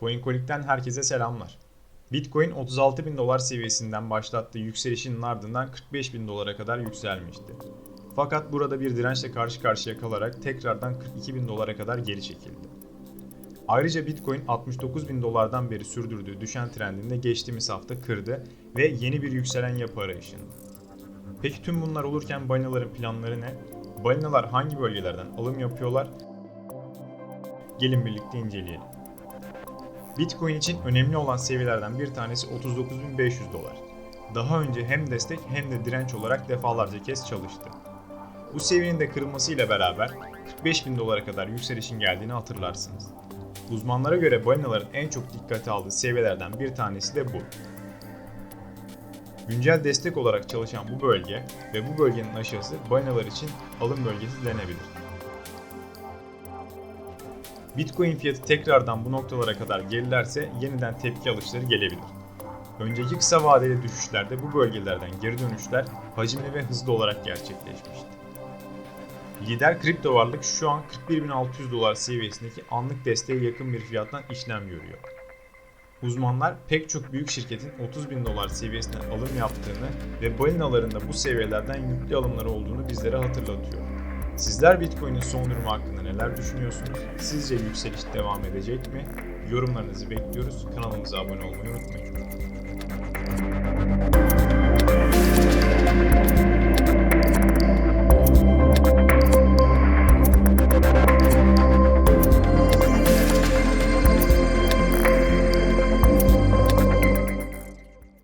CoinColic'ten herkese selamlar. Bitcoin 36 bin dolar seviyesinden başlattığı yükselişinin ardından 45 bin dolara kadar yükselmişti. Fakat burada bir dirençle karşı karşıya kalarak tekrardan 42 bin dolara kadar geri çekildi. Ayrıca Bitcoin 69 bin dolardan beri sürdürdüğü düşen trendinde geçtiğimiz hafta kırdı ve yeni bir yükselen yapı arayışında. Peki tüm bunlar olurken balinaların planları ne? Balinalar hangi bölgelerden alım yapıyorlar? Gelin birlikte inceleyelim. Bitcoin için önemli olan seviyelerden bir tanesi 39.500 dolar. Daha önce hem destek hem de direnç olarak defalarca kez çalıştı. Bu seviyenin de kırılmasıyla beraber 45.000 dolara kadar yükselişin geldiğini hatırlarsınız. Uzmanlara göre balinaların en çok dikkate aldığı seviyelerden bir tanesi de bu. Güncel destek olarak çalışan bu bölge ve bu bölgenin aşağısı balinalar için alım bölgesi denebilir. Bitcoin fiyatı tekrardan bu noktalara kadar gerilerse yeniden tepki alışları gelebilir. Önceki kısa vadeli düşüşlerde bu bölgelerden geri dönüşler hacimli ve hızlı olarak gerçekleşmişti. Lider kripto varlık şu an 41.600 dolar seviyesindeki anlık desteğe yakın bir fiyattan işlem görüyor. Uzmanlar pek çok büyük şirketin 30 bin dolar seviyesinden alım yaptığını ve balinaların da bu seviyelerden yüklü alımları olduğunu bizlere hatırlatıyor. Sizler Bitcoin'in son durumu hakkında neler düşünüyorsunuz? Sizce yükseliş devam edecek mi? Yorumlarınızı bekliyoruz. Kanalımıza abone olmayı unutmayın.